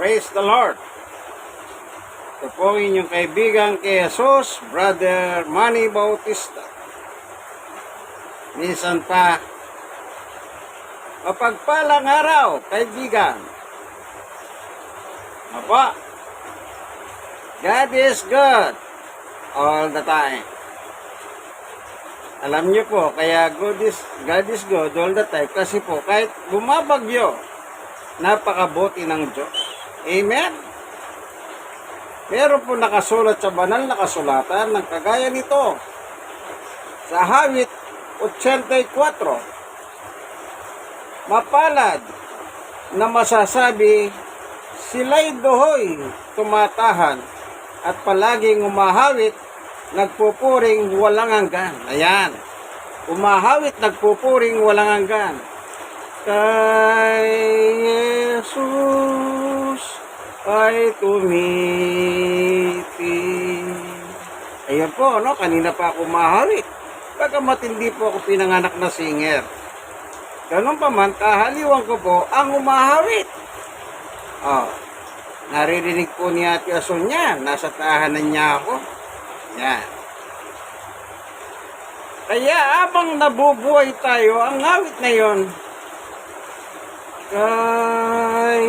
Praise the Lord. Ito po inyong kaibigan kay Jesus, Brother Manny Bautista. Minsan pa, mapagpalang araw, kaibigan. Apa? God is good all the time. Alam niyo po, kaya God is, God is good all the time kasi po kahit bumabagyo, napakabuti ng Diyos. Amen? Meron po nakasulat sa banal na kasulatan ng kagaya nito. Sa Hawit 84, mapalad na masasabi sila'y dohoy tumatahan at palaging umahawit nagpupuring walang hanggan. Ayan. Umahawit nagpupuring walang hanggan. Kay Jesus ay tumiti. Ayan po, no? Kanina pa ako umahawit. Baka matindi po ako pinanganak na singer. Ganun pa man, kahaliwan ko po ang umahawit. Oh, naririnig po ni Ate Ason yan. Nasa tahanan niya ako. Yan. Kaya abang nabubuhay tayo, ang awit na yon. Kay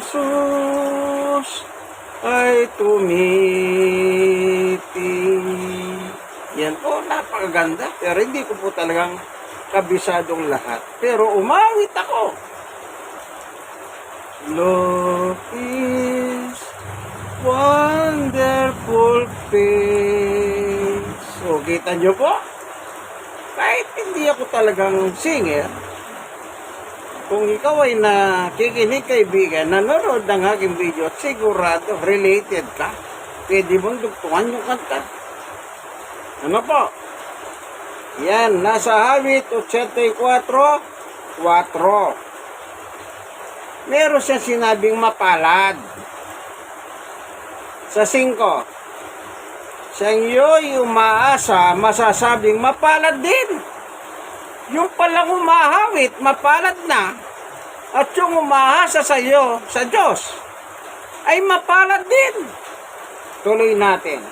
Jesus ay tumiti. Yan po, napakaganda. Pero hindi ko po talagang kabisadong lahat. Pero umawit ako. Love is wonderful face. So, kita nyo po? Kahit hindi ako talagang singer, kung ikaw ay nakikinig kaibigan, nanonood ng aking video sigurado related ka, pwede mong dugtungan yung kanta. Ano po? Yan, nasa Habit 84, 4. Meron siya sinabing mapalad. Sa 5, siyang yo'y umaasa, masasabing mapalad din. Yung palang umahawit, mapalad na. At yung umahasa sa iyo, sa Diyos, ay mapalad din. Tuloy natin.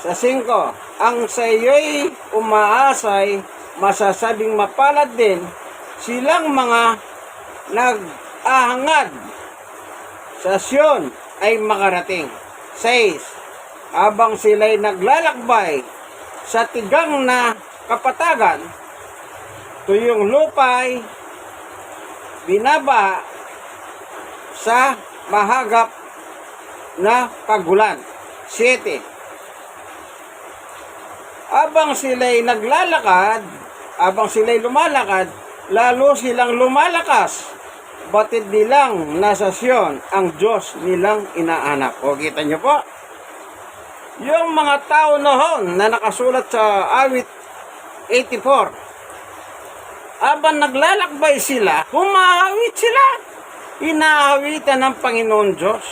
Sa 5, ang sa iyo'y umaasay, masasabing mapalad din, silang mga nag-ahangad sa Sion ay makarating. 6. Habang sila'y naglalakbay sa tigang na kapatagan, tuyong lupay, binaba sa mahagap na pagulan. 7. Habang sila'y naglalakad, habang sila'y lumalakad, lalo silang lumalakas. Batid nilang nasa Sion ang Diyos nilang inaanap. O kita nyo po? Yung mga tao noon na nakasulat sa awit 84, habang naglalakbay sila, humahawit sila. Inahawitan ng Panginoon Diyos.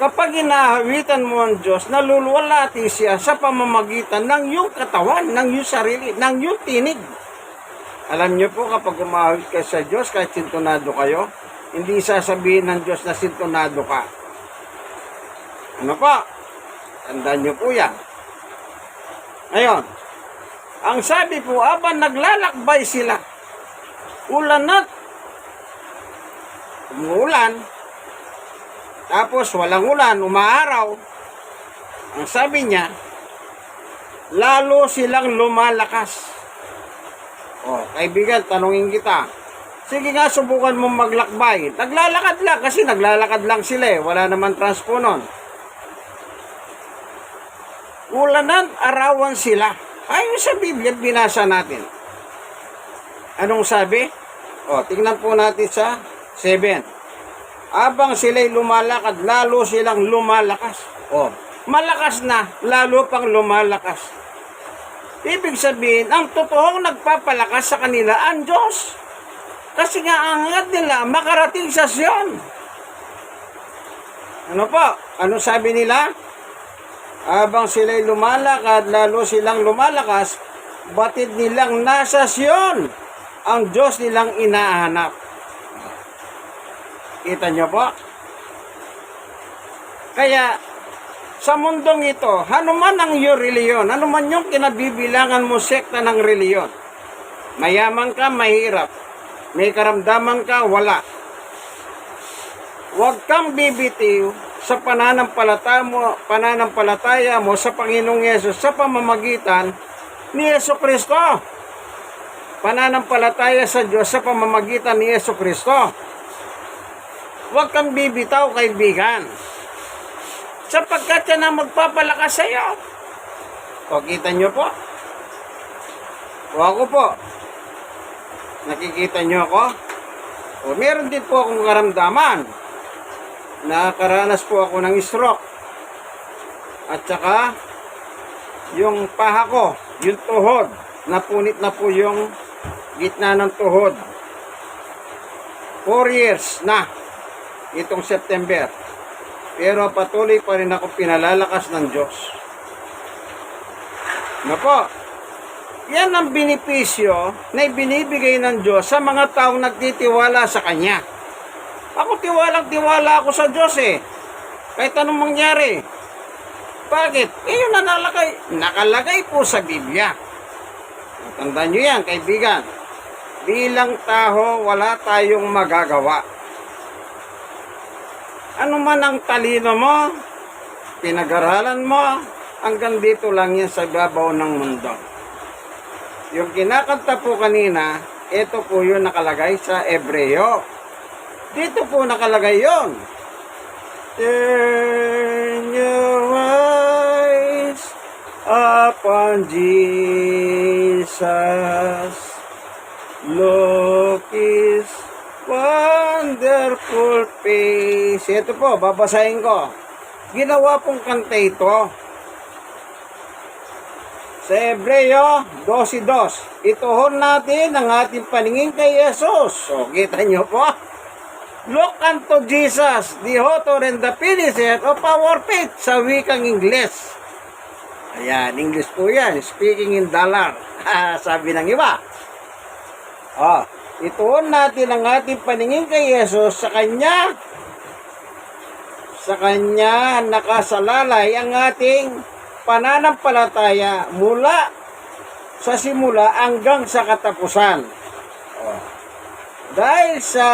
Kapag inahawitan mo ang Diyos, naluluwalati siya sa pamamagitan ng iyong katawan, ng iyong sarili, ng iyong tinig. Alam niyo po, kapag umahawit ka sa Diyos, kahit sintonado kayo, hindi sasabihin ng Diyos na sintonado ka. Ano po? Tandaan niyo po yan. Ngayon, ang sabi po, aban naglalakbay sila, ulan at umuulan, tapos walang ulan, umaaraw. Ang sabi niya, lalo silang lumalakas. O, kaibigan, tanungin kita. Sige nga, subukan mong maglakbay. Naglalakad lang, kasi naglalakad lang sila eh. Wala naman transpo nun. Ulanan, arawan sila. Ayon sa Biblia, binasa natin. Anong sabi? O, tingnan po natin sa 7. Abang sila'y lumalakad, lalo silang lumalakas. O, malakas na, lalo pang lumalakas. Ibig sabihin, ang totoong nagpapalakas sa kanila, ang Diyos. Kasi nga ang angat nila makarating sa Sion. Ano po? Ano sabi nila? Habang sila'y lumalakad, lalo silang lumalakas, batid nilang nasa Sion ang Diyos nilang inahanap. Kita nyo po? Kaya, sa mundong ito, ano man ang iyong reliyon, ano man yung kinabibilangan mo sekta ng reliyon, mayaman ka, mahirap, may karamdaman ka, wala. Huwag kang bibitiw sa pananampalataya mo, pananampalataya mo sa Panginoong Yesus sa pamamagitan ni Yesu Kristo. Pananampalataya sa Diyos sa pamamagitan ni Yesu Kristo. Huwag kang bibitaw, kaibigan. Sapagkat yan ang magpapalakas sa iyo. O, kita nyo po? O ako po. Nakikita nyo ako? O, meron din po akong karamdaman. Nakaranas po ako ng stroke. At saka, yung paha ko, yung tuhod, napunit na po yung gitna ng tuhod. Four years na itong September. Pero patuloy pa rin ako pinalalakas ng Diyos. Nako, yan ang binipisyo na ibinibigay ng Diyos sa mga taong nagtitiwala sa Kanya. Ako tiwalang tiwala ako sa Diyos eh. Kahit anong mangyari. Bakit? Eh yun na nakalagay. Nakalagay po sa Biblia. Tandaan nyo yan, kaibigan. Bilang taho, wala tayong magagawa. Ano man ang talino mo, pinag-aralan mo, hanggang dito lang yan sa babaw ng mundo. Yung kinakanta po kanina, ito po yung nakalagay sa Ebreo. Dito po nakalagay yon. Turn your eyes upon Jesus. Look His wonderful face. Ito po, babasahin ko. Ginawa pong kanta ito. Sa Hebreo 12.2, ituhon natin ang ating paningin kay Jesus. So, kita nyo po. Look unto Jesus, the author and the finisher of our faith sa wikang Ingles. Ayan, English po yan. Speaking in dollar. Sabi ng iba. Oh, ituon natin ang ating paningin kay Jesus sa Kanya. Sa Kanya nakasalalay ang ating pananampalataya mula sa simula hanggang sa katapusan. Dahil sa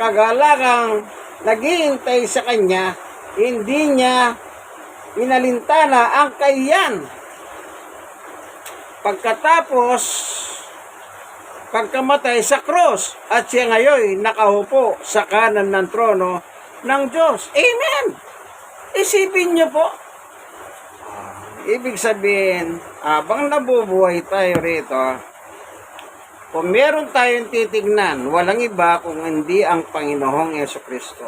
kagalagang naghihintay sa Kanya, hindi niya inalintana ang kahiyan. Pagkatapos, pagkamatay sa cross at siya ngayon nakahupo sa kanan ng trono ng Diyos. Amen! Isipin niyo po. Ibig sabihin, habang nabubuhay tayo rito, kung meron tayong titignan, walang iba kung hindi ang Panginoong Yeso Kristo.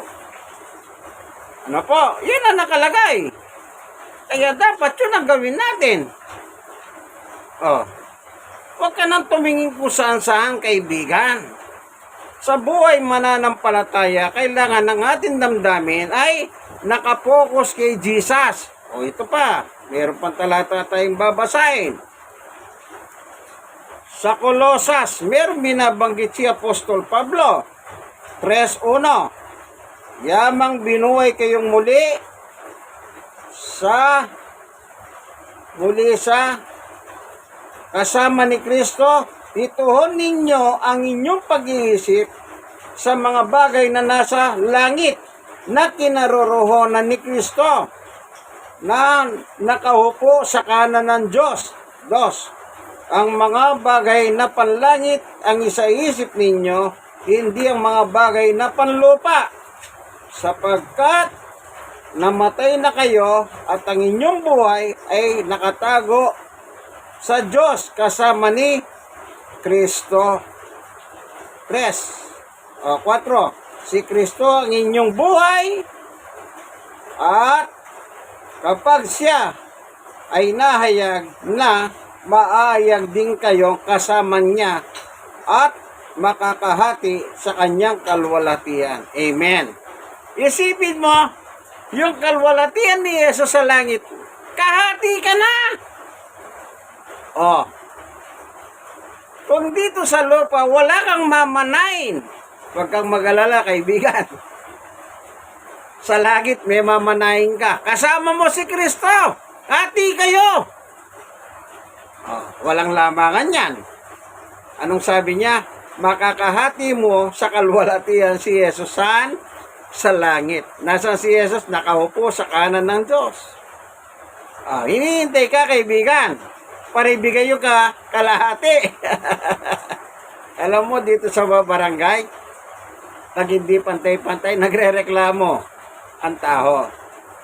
Ano po? Yan ang nakalagay. Kaya dapat yun ang gawin natin. Oh. Huwag ka nang tumingin kung saan saan, kaibigan. Sa buhay mananampalataya, kailangan ng ating damdamin ay nakapokus kay Jesus. O ito pa, meron pang talata tayong babasahin. Sa Kolosas, meron binabanggit si Apostol Pablo. 3.1 Yamang binuhay kayong muli sa muli sa kasama ni Kristo, ituhon ninyo ang inyong pag-iisip sa mga bagay na nasa langit na kinarorohonan ni Kristo na nakahupo sa kanan ng Diyos. Dos, ang mga bagay na panlangit ang isaisip ninyo, hindi ang mga bagay na panlupa. Sapagkat namatay na kayo at ang inyong buhay ay nakatago sa Diyos kasama ni Kristo. Tres. O, kwatro. Si Kristo ang inyong buhay at kapag siya ay nahayag na maayag din kayo kasama niya at makakahati sa kanyang kalwalatian. Amen. Isipin mo, yung kalwalatian ni Yesus sa langit, kahati ka na! Oh. Kung dito sa lupa, wala kang mamanain. Huwag kang mag-alala, kaibigan. Sa langit, may mamanain ka. Kasama mo si Kristo. Hati kayo. Oh, walang lamangan yan. Anong sabi niya? Makakahati mo sa kalwalatian si Jesus saan? Sa langit. Nasaan si Jesus? Nakaupo sa kanan ng Diyos. Ah, hinihintay ka, kaibigan. Para ibigay yung ka, kalahati. Alam mo, dito sa barangay, pag hindi pantay-pantay, nagre-reklamo ang tao.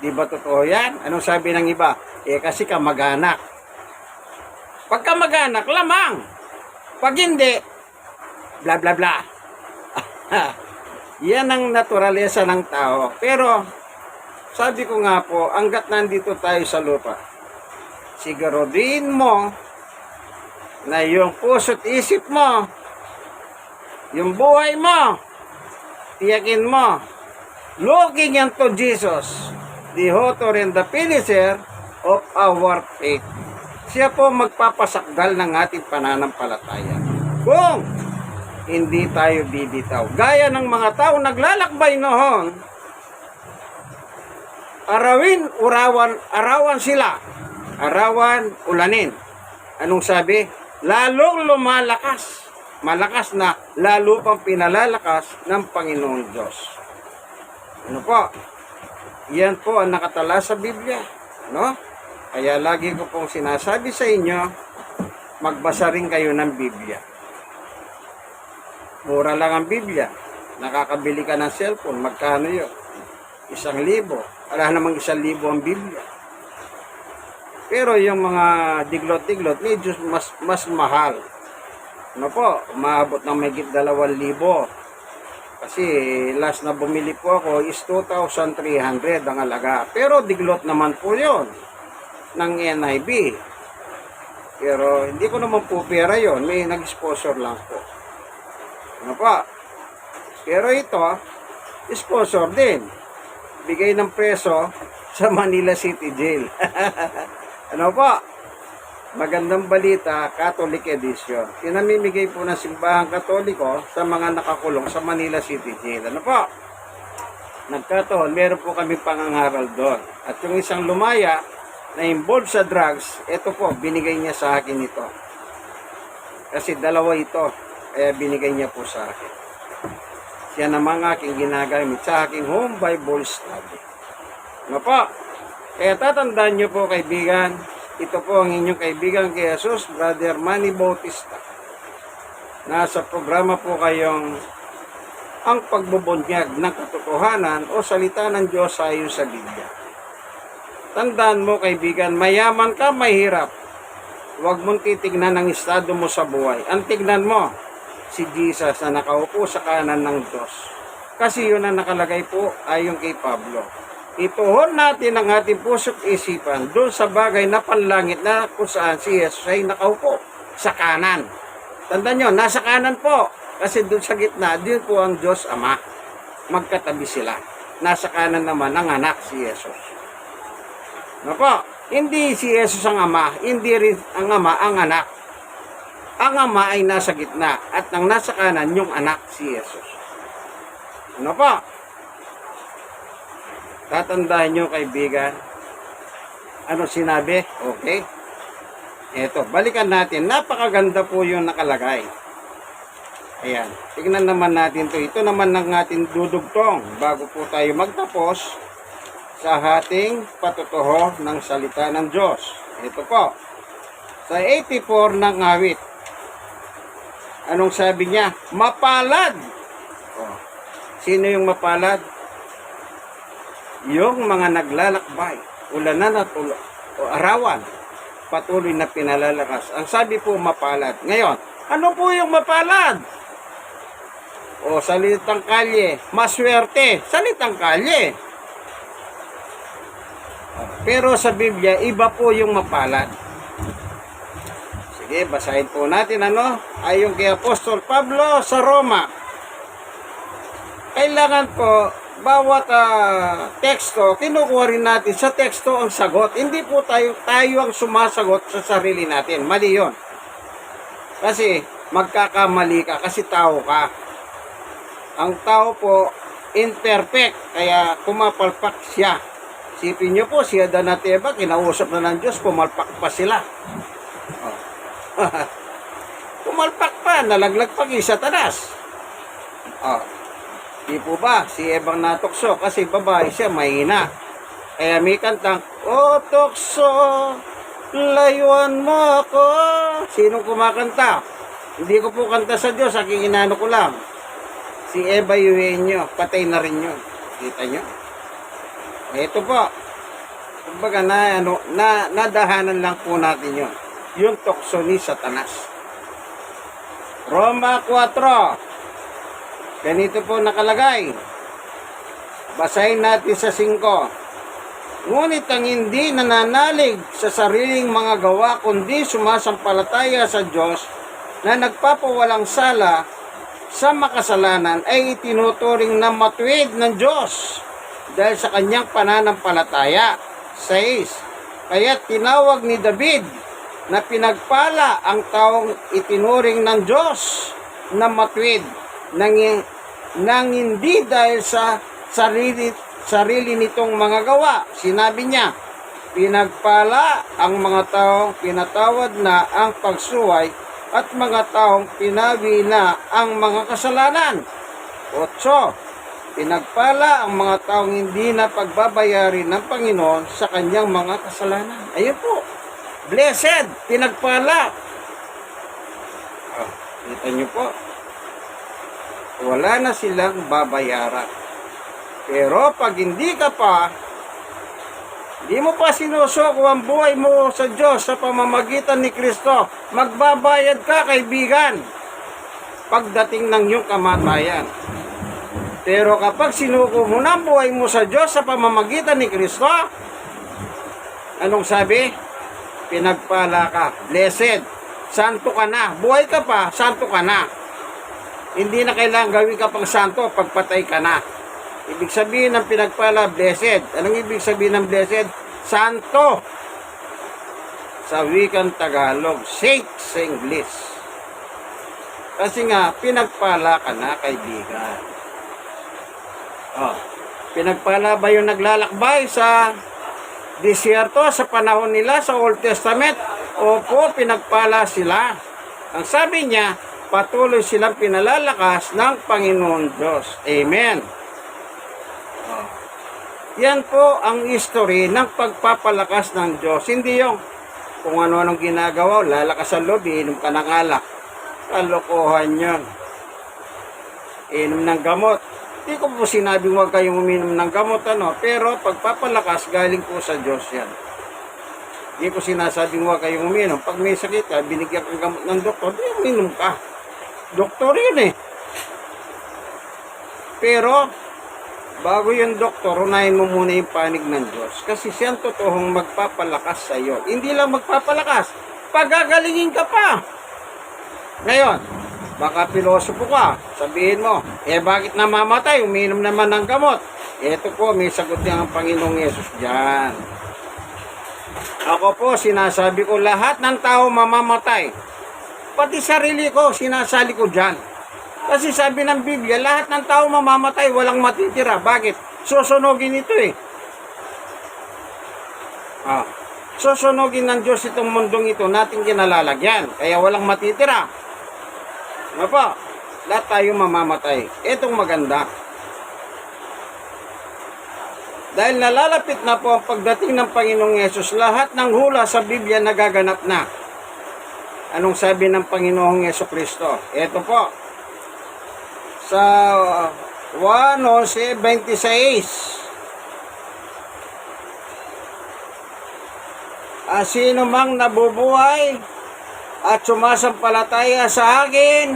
Di ba totoo yan? Anong sabi ng iba? Eh, kasi ka mag-anak. Pagka mag-anak, lamang. Pag hindi, bla bla bla. yan ang naturalesa ng tao. Pero, sabi ko nga po, hanggat nandito tayo sa lupa, siguraduhin mo na yung puso't isip mo, yung buhay mo, tiyakin mo, looking unto Jesus, the author and the finisher of our faith. Siya po magpapasakdal ng ating pananampalataya. Kung hindi tayo bibitaw. Gaya ng mga tao naglalakbay noon, arawin, urawan, arawan sila. Arawan, ulanin. Anong sabi? Lalong lumalakas. Malakas na, lalo pang pinalalakas ng Panginoon Diyos. Ano po? Yan po ang nakatala sa Biblia. No? Kaya lagi ko pong sinasabi sa inyo, magbasa rin kayo ng Biblia. Mura lang ang Biblia. Nakakabili ka ng cellphone. Magkano yun? Isang libo. Wala namang isang libo ang Biblia. Pero yung mga diglot-diglot, medyo mas, mas mahal. Ano po, maabot ng megit dalawang libo. Kasi last na bumili po ako is 2,300 ang alaga. Pero diglot naman po yon ng NIB. Pero hindi ko naman po pera yon May nag-sponsor lang po. Ano pa? Pero ito, sponsor din. Bigay ng preso sa Manila City Jail. ano pa? Magandang balita, Catholic Edition. Pinamimigay po ng simbahang katoliko sa mga nakakulong sa Manila City Jail. Ano po? Nagkataon, meron po kami pangangaral doon. At yung isang lumaya na involved sa drugs, ito po, binigay niya sa akin ito. Kasi dalawa ito, kaya binigay niya po sa akin. Siya naman aking ginagamit sa aking home Bible study. Ano po? Kaya tatandaan niyo po kaibigan, ito po ang inyong kaibigan kay Jesus, Brother Manny Bautista. Nasa programa po kayong ang pagbubunyag ng katotohanan o salita ng Diyos ayon sa Biblia. Tandaan mo kaibigan, mayaman ka, mahirap. Huwag mong titignan ang estado mo sa buhay. Ang tignan mo, si Jesus na nakaupo sa kanan ng Diyos. Kasi yun ang nakalagay po ayon kay Pablo. Ituhon natin ang ating puso't isipan doon sa bagay na panlangit na kung saan si Jesus ay nakaupo sa kanan. Tandaan nyo, nasa kanan po. Kasi doon sa gitna, doon po ang Diyos Ama. Magkatabi sila. Nasa kanan naman ang anak si Jesus. Po? Hindi si Jesus ang ama, hindi rin ang ama ang anak. Ang ama ay nasa gitna at ang nasa kanan yung anak si Jesus. Ano po? Tatandaan nyo kaibigan. Ano sinabi? Okay. Eto, balikan natin. Napakaganda po yung nakalagay. Ayan. Tignan naman natin to. Ito naman ang ating dudugtong bago po tayo magtapos sa ating patutuho ng salita ng Diyos. Ito po. Sa 84 ng awit. Anong sabi niya? Mapalad. Sino yung mapalad? Yung mga naglalakbay, ulanan at ul- o arawan, patuloy na pinalalakas. Ang sabi po mapalad. Ngayon, ano po yung mapalad? O salitang kalye, maswerte, salitang kalye. Pero sa Biblia, iba po yung mapalad. Sige, basahin po natin ano, ayon kay Apostol Pablo sa Roma. Kailangan po, bawat ah, teksto, kinukuha rin natin sa teksto ang sagot. Hindi po tayo, tayo ang sumasagot sa sarili natin. Mali yun. Kasi, magkakamali ka kasi tao ka. Ang tao po, imperfect, kaya pumapalpak siya. Sipin niyo po, si Adan at Eva, kinausap na ng Diyos, pumalpak pa sila. Oh. pumalpak pa, nalaglag pa kay Satanas. Oh. Di po ba, si Ebang natukso, kasi babae siya, mahina. Kaya may kantang, O tukso, layuan mo ako. Sinong kumakanta? Hindi ko po kanta sa Diyos, aking inano ko lang. Si Eva Eugenio, patay na rin yun. Kita nyo? Ito po. Kumbaga na, ano, na, nadahanan lang po natin yun. Yung tukso ni Satanas. Roma 4. Ganito po nakalagay. Basahin natin sa 5. Ngunit ang hindi nananalig sa sariling mga gawa kundi sumasampalataya sa Diyos na nagpapawalang sala sa makasalanan ay itinuturing na matuwid ng Diyos dahil sa kanyang pananampalataya. 6. Kaya tinawag ni David na pinagpala ang taong itinuring ng Diyos na matuwid nang, nang hindi dahil sa sarili, sarili nitong mga gawa. Sinabi niya, pinagpala ang mga taong pinatawad na ang pagsuway at mga taong pinawi na ang mga kasalanan. 8. Pinagpala ang mga taong hindi na pagbabayarin ng Panginoon sa kanyang mga kasalanan. Ayun po. Blessed. Pinagpala. Oh, kita niyo po. Wala na silang babayaran. Pero pag hindi ka pa Di mo pa sinusoko ang buhay mo sa Diyos sa pamamagitan ni Kristo. Magbabayad ka, kaibigan, pagdating ng iyong kamatayan. Pero kapag sinuko mo na buhay mo sa Diyos sa pamamagitan ni Kristo, anong sabi? Pinagpala ka, blessed, santo ka na, buhay ka pa, santo ka na. Hindi na kailangan gawin ka pang santo pagpatay ka na. Ibig sabihin ng pinagpala, blessed. Anong ibig sabihin ng blessed? Santo. Sa wikang Tagalog, saint sa English. Kasi nga, pinagpala ka na, kaibigan. Oh, pinagpala ba yung naglalakbay sa disyerto sa panahon nila sa Old Testament? Opo, pinagpala sila. Ang sabi niya, patuloy silang pinalalakas ng Panginoon Diyos. Amen. Yan po ang history ng pagpapalakas ng Diyos. Hindi yung kung ano-anong ginagawa, lalakas ang loob, iinom ka ng alak. Kalokohan yun. Inom ng gamot. Hindi ko po sinabing huwag kayong uminom ng gamot, ano, pero pagpapalakas, galing po sa Diyos yan. Hindi ko sinasabing huwag kayong uminom. Pag may sakit ka, binigyan kang gamot ng doktor, di uminom ka. Doktor yun eh. Pero, bago yung doktor, unahin mo muna yung panig ng Diyos. Kasi siya ang totoong magpapalakas sa iyo. Hindi lang magpapalakas, pagagalingin ka pa. Ngayon, baka pilosopo ka, sabihin mo, eh bakit namamatay, uminom naman ng gamot. Ito po, may sagot niya ang Panginoong Yesus dyan. Ako po, sinasabi ko, lahat ng tao mamamatay. Pati sarili ko, sinasali ko dyan. Kasi sabi ng Biblia, lahat ng tao mamamatay, walang matitira. Bakit? Susunogin ito eh. Ah. Susunogin ng Diyos itong mundong ito, nating kinalalagyan. Kaya walang matitira. Po? Lahat tayo mamamatay. Itong maganda. Dahil nalalapit na po ang pagdating ng Panginoong Yesus, lahat ng hula sa Biblia nagaganap na. Anong sabi ng Panginoong Yeso Kristo? Ito po, sa 1.11.26 Ah, sino mang nabubuhay at sumasampalataya sa akin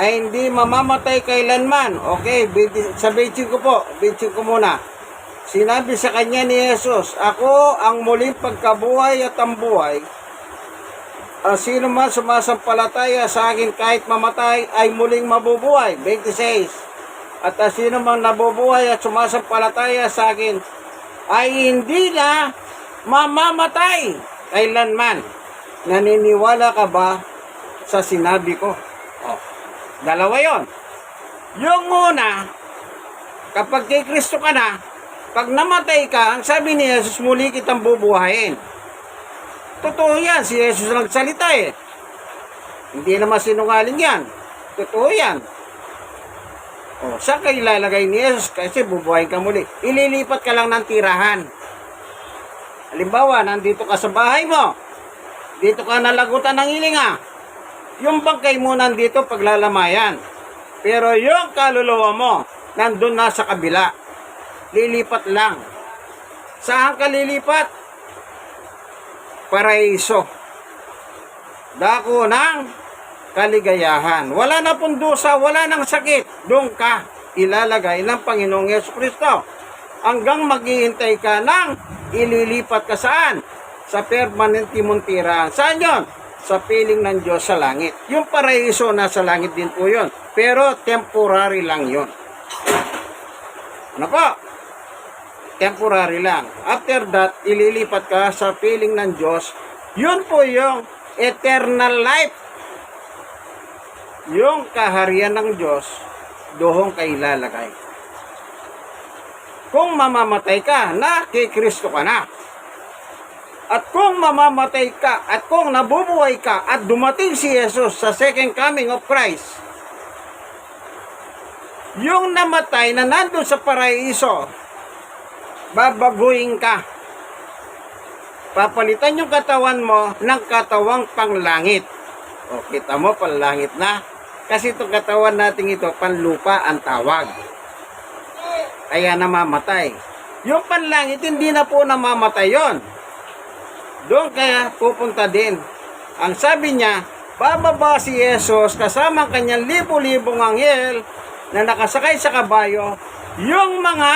ay hindi mamamatay kailanman. Okay, bidi- sa 25 po, 25 muna. Sinabi sa kanya ni Jesus, Ako ang muling pagkabuhay at ang buhay. Ang sino man sumasampalataya sa akin kahit mamatay ay muling mabubuhay. 26. At ang sino man nabubuhay at sumasampalataya sa akin ay hindi na mamamatay kailanman. Naniniwala ka ba sa sinabi ko. Oh, dalawa yon. Yung una, kapag kay Kristo ka na, pag namatay ka, ang sabi ni Jesus, muli kitang bubuhayin. Totoo yan, si Jesus nagsalita eh. Hindi naman sinungaling yan. Totoo yan. O, saan ka ilalagay ni Jesus? Kasi bubuhayin ka muli. Ililipat ka lang ng tirahan. Halimbawa, nandito ka sa bahay mo. Dito ka nalagutan ng hilinga. Yung bangkay mo nandito paglalamayan. Pero yung kaluluwa mo, nandun na sa kabila. Lilipat lang. Saan ka lilipat? Paraiso. Dako ng kaligayahan. Wala na pong dusa, wala nang sakit. Doon ka ilalagay ng Panginoong Yesu Kristo. Hanggang maghihintay ka ng ililipat ka saan? Sa permanent montirahan. Saan yon? Sa piling ng Diyos sa langit. Yung paraiso nasa langit din po yon. Pero temporary lang yon. Ano po? Temporary lang. After that, ililipat ka sa piling ng Diyos. Yun po yung eternal life. Yung kaharian ng Diyos, doon ka ilalagay. Kung mamamatay ka, na kay Kristo ka na. At kung mamamatay ka, at kung nabubuhay ka, at dumating si Jesus sa second coming of Christ, yung namatay na nandun sa paraiso, babaguhin ka. Papalitan yung katawan mo ng katawang panglangit. O, kita mo, panlangit na. Kasi itong katawan natin ito, panlupa ang tawag. Kaya namamatay. Yung panlangit, hindi na po namamatay yon. Doon kaya pupunta din. Ang sabi niya, bababa si Jesus kasama ang kanyang libo-libong anghel na nakasakay sa kabayo, yung mga,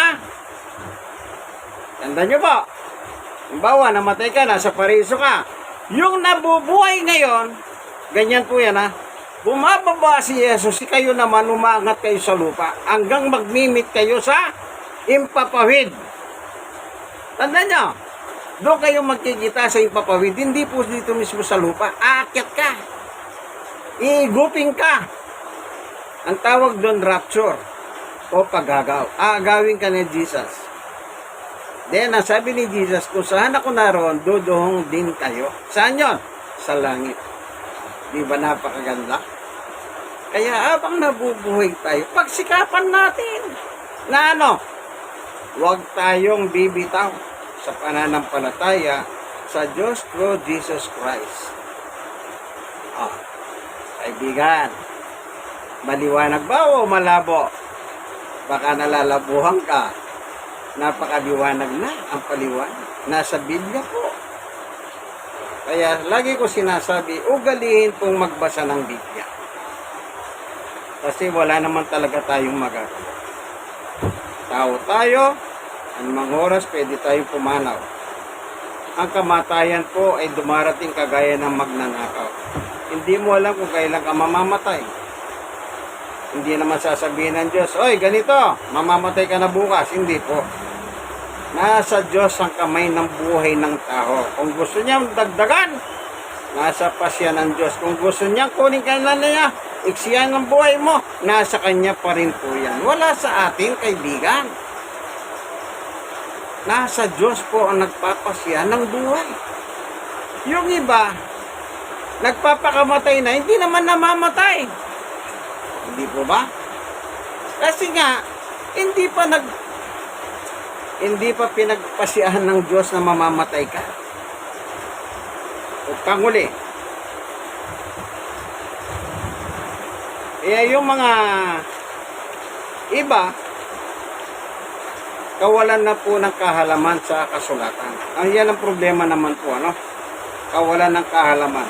tanda nyo po, Halimbawa, namatay ka, nasa pariso ka. Yung nabubuhay ngayon, ganyan po yan ha, bumababa si Jesus, si kayo naman umangat kayo sa lupa hanggang magmimit kayo sa impapawid. Tanda nyo, doon kayo magkikita sa impapawid, hindi po dito mismo sa lupa, aakyat ka. Iigupin ka. Ang tawag doon rapture o paggagaw. Aagawin ka ni Jesus. Then, ang sabi ni Jesus, kung saan ako naroon, dodohong din kayo. Saan yon? Sa langit. Di ba napakaganda? Kaya habang nabubuhay tayo, pagsikapan natin na ano, huwag tayong bibitaw sa pananampalataya sa Diyos through Jesus Christ. Ah, kaibigan, maliwanag ba o malabo? Baka nalalabuhan ka napakaliwanag na ang paliwanag. Nasa Biblia po. Kaya lagi ko sinasabi, ugalihin pong magbasa ng Biblia. Kasi wala naman talaga tayong magagawa. Tao tayo, anumang oras pwede tayong pumanaw. Ang kamatayan po ay dumarating kagaya ng magnanakaw. Hindi mo alam kung kailan ka mamamatay. Hindi naman sasabihin ng Diyos, Oy, ganito, mamamatay ka na bukas. Hindi po. Nasa Diyos ang kamay ng buhay ng tao. Kung gusto niya dagdagan, nasa pasya ng Diyos. Kung gusto niya kunin ka na niya, iksiyan ng buhay mo, nasa Kanya pa rin po yan. Wala sa atin, kaibigan. Nasa Diyos po ang nagpapasya ng buhay. Yung iba, nagpapakamatay na, hindi naman namamatay. Hindi po ba? Kasi nga, hindi pa nag hindi pa pinagpasyahan ng Diyos na mamamatay ka. O panguli. Kaya yung mga iba, kawalan na po ng kahalaman sa kasulatan. Ang yan ang problema naman po, ano? Kawalan ng kahalaman.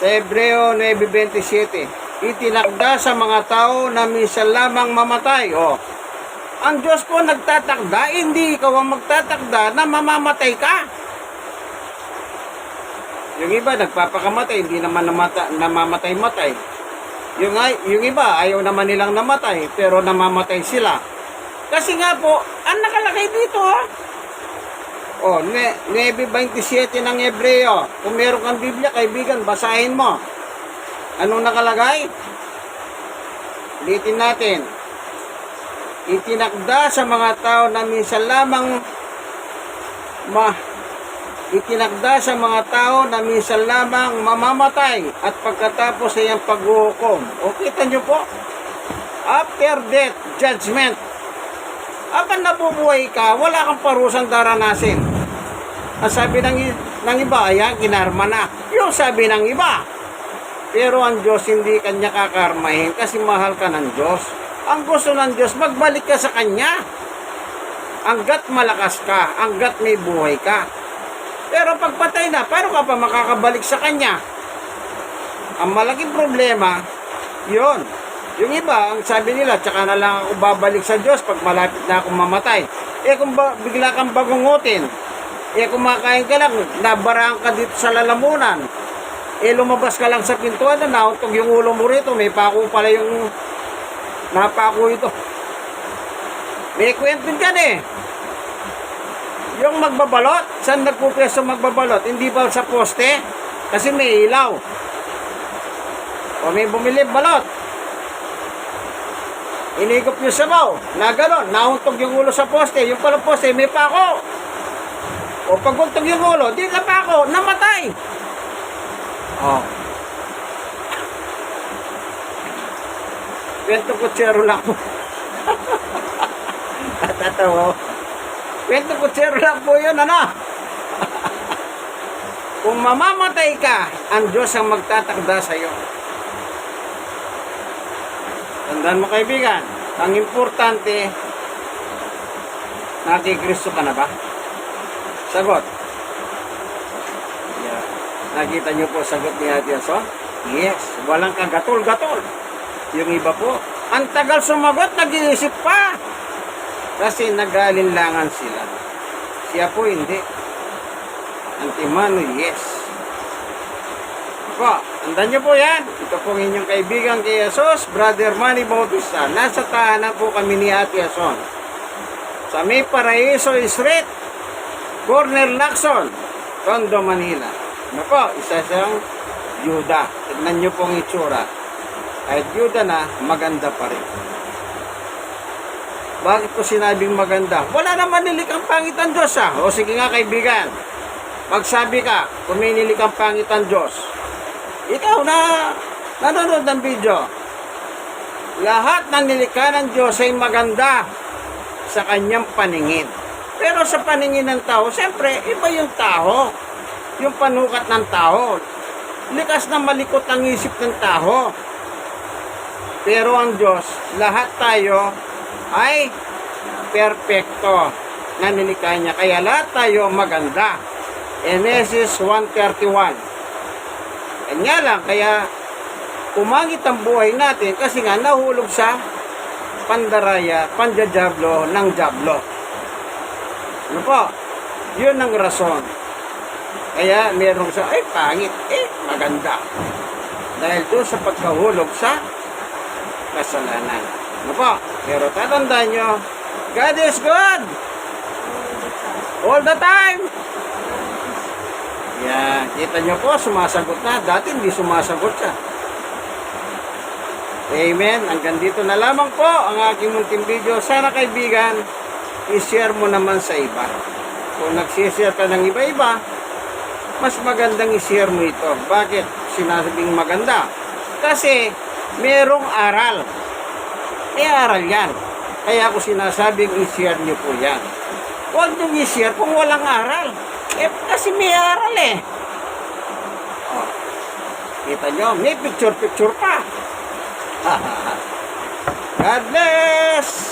Sa Hebreo 9.27, itinakda sa mga tao na minsan lamang mamatay. O, ang Diyos po nagtatakda, hindi ikaw ang magtatakda na mamamatay ka. Yung iba nagpapakamatay, hindi naman namata, namamatay-matay. Yung, yung iba ayaw naman nilang namatay, pero namamatay sila. Kasi nga po, ang nakalagay dito ha. O, ne, 9.27 ng Hebreo. Kung meron kang Biblia, kaibigan, basahin mo. Anong nakalagay? Ulitin natin. Itinakda sa mga tao na minsan lamang ma itinakda sa mga tao na minsan lamang mamamatay at pagkatapos ay ang paghuhukom. O kita nyo po, after death, judgment. Habang nabubuhay ka, wala kang parusang daranasin. Ang sabi ng, ng iba, ayan, kinarma na. Yung sabi ng iba. Pero ang Diyos hindi kanya kakarmahin kasi mahal ka ng Diyos. Ang gusto ng Diyos, magbalik ka sa Kanya. Hanggat malakas ka, hanggat may buhay ka. Pero pagpatay na, paano ka pa makakabalik sa Kanya? Ang malaking problema, yon. Yung iba, ang sabi nila, tsaka na lang ako babalik sa Diyos pag malapit na akong mamatay. Eh kung ba, bigla kang bagungutin, eh kumakain ka lang, nabaraan ka dito sa lalamunan, eh lumabas ka lang sa pintuan na nauntog yung ulo mo rito, may pako pala yung napako ito. May kwento dyan eh. Yung magbabalot, saan nagpupwesto magbabalot? Hindi ba sa poste? Kasi may ilaw. O may bumili balot. Inigop yung sabaw. Na gano'n, nauntog yung ulo sa poste. Yung pala poste, may pako. O paguntog yung ulo, di na pako, namatay. Oh. Kwento kutsero lang po. Natatawa. Kwento kutsero lang po yun, ano? Kung mamamatay ka, ang Diyos ang magtatakda sa iyo. Tandaan mo kaibigan, ang importante, nakikristo ka na ba? Sagot. Yeah. Nakita niyo po sagot ni Ate Ason? Yes. Walang kagatol-gatol. Yung iba po, ang tagal sumagot, nag-iisip pa. Kasi nag-aalinlangan sila. Siya po hindi. Antimano, yes. Po, andan niyo po yan. Ito po ang inyong kaibigan kay Jesus, Brother Manny Bautista. Nasa tahanan po kami ni Ate Ason. Sa May Paraiso Street, Corner Lacson, Tondo, Manila. Po, isa siyang Yuda. Tignan niyo po ang itsura. Kahit Yuda na, maganda pa rin. Bakit ko sinabing maganda? Wala naman nilikang pangit ang Diyos ah. O sige nga kaibigan, magsabi ka kung may nilikang pangit ang Diyos. Ikaw na nanonood ng video. Lahat ng nilikha ng Diyos ay maganda sa kanyang paningin. Pero sa paningin ng tao, siyempre, iba yung tao. Yung panukat ng tao. Likas na malikot ang isip ng tao. Pero ang Diyos, lahat tayo ay perfecto na nilikha niya. Kaya lahat tayo maganda. Genesis 1.31 Kanya lang, kaya pumangit ang buhay natin kasi nga nahulog sa pandaraya, panjajablo ng jablo. Ano po? Yun ang rason. Kaya merong sa, ay pangit, eh maganda. Dahil doon sa pagkahulog sa kasalanan. Ano po? Pero tatandaan nyo, God is good! All the time! Yan, kita nyo po, sumasagot na. Dati hindi sumasagot siya. Amen. Hanggang dito na lamang po ang aking munting video. Sana kaibigan, i-share mo naman sa iba. Kung nagsishare ka ng iba-iba, mas magandang i-share mo ito. Bakit sinasabing maganda? Kasi merong aral. Eh, aral yan. Kaya ako sinasabing i-share nyo po yan. Huwag nyo i-share kung walang aral. Eh, kasi may aral eh. Oh. Kita nyo, may picture-picture pa. God bless!